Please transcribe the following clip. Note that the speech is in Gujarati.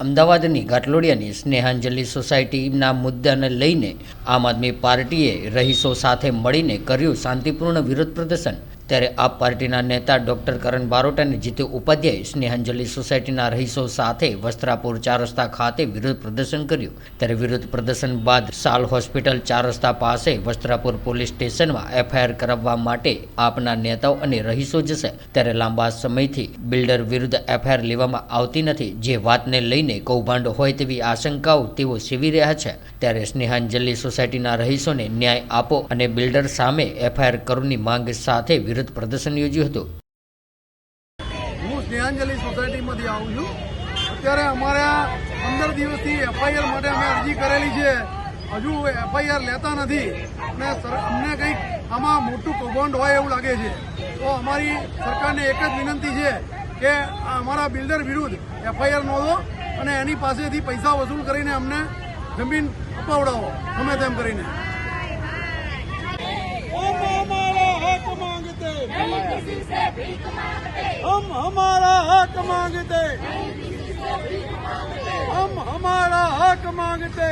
અમદાવાદની ઘાટલોડિયાની સ્નેહાંજલિ સોસાયટીના મુદ્દાને લઈને આમ આદમી પાર્ટીએ રહીશો સાથે મળીને કર્યું શાંતિપૂર્ણ વિરોધ પ્રદર્શન. ત્યારે આ પાર્ટીના નેતા ડોક્ટર કરણ બારોટ અને જીતુ ઉપાધ્યાય સ્નેહાંજલિ સોસાયટીના રહીશો સાથે વસ્ત્રાપુર ચાર રસ્તા ખાતે વિરોધ પ્રદર્શન કર્યું. ત્યારે વિરોધ પ્રદર્શન બાદ સાલ હોસ્પિટલ ચાર રસ્તા પાસે વસ્ત્રાપુર પોલીસ સ્ટેશનમાં એફઆઈઆર કરાવવા માટે આપના નેતાઓ અને રહીશો જશે. ત્યારે લાંબા સમયથી બિલ્ડર વિરુદ્ધ એફઆઈઆર લેવામાં આવતી નથી. જે વાતને લઈને કૌભાંડ હોય તેવી આશંકાઓ તેઓ સેવી રહ્યા છે. ત્યારે સ્નેહાંજલિ સોસાયટીના રહીશોને ન્યાય આપો અને બિલ્ડર સામે એફઆઈઆર કરોની માંગ સાથે વિરોધ પ્રદર્શન યોજ્યું હતું. હું સ્નેહાંજલિ સોસાયટીમાંથી આવું છું. અત્યારે અમારા પંદર દિવસથી એફઆઈઆર માટે અમે અરજી કરેલી છે. હજુ એફઆઈઆર લેતા નથી. અને અમને કંઈક આમાં મોટું કૌભાંડ હોય એવું લાગે છે. તો અમારી સરકારને એક જ વિનંતી છે કે અમારા બિલ્ડર વિરુદ્ધ એફઆઈઆર નોંધો અને એની પાસેથી પૈસા વસૂલ કરીને અમને જમીન અપાવડાવો. ગમે તેમ કરીને. हम हमारा हक मांगते हम हमारा हक मांगते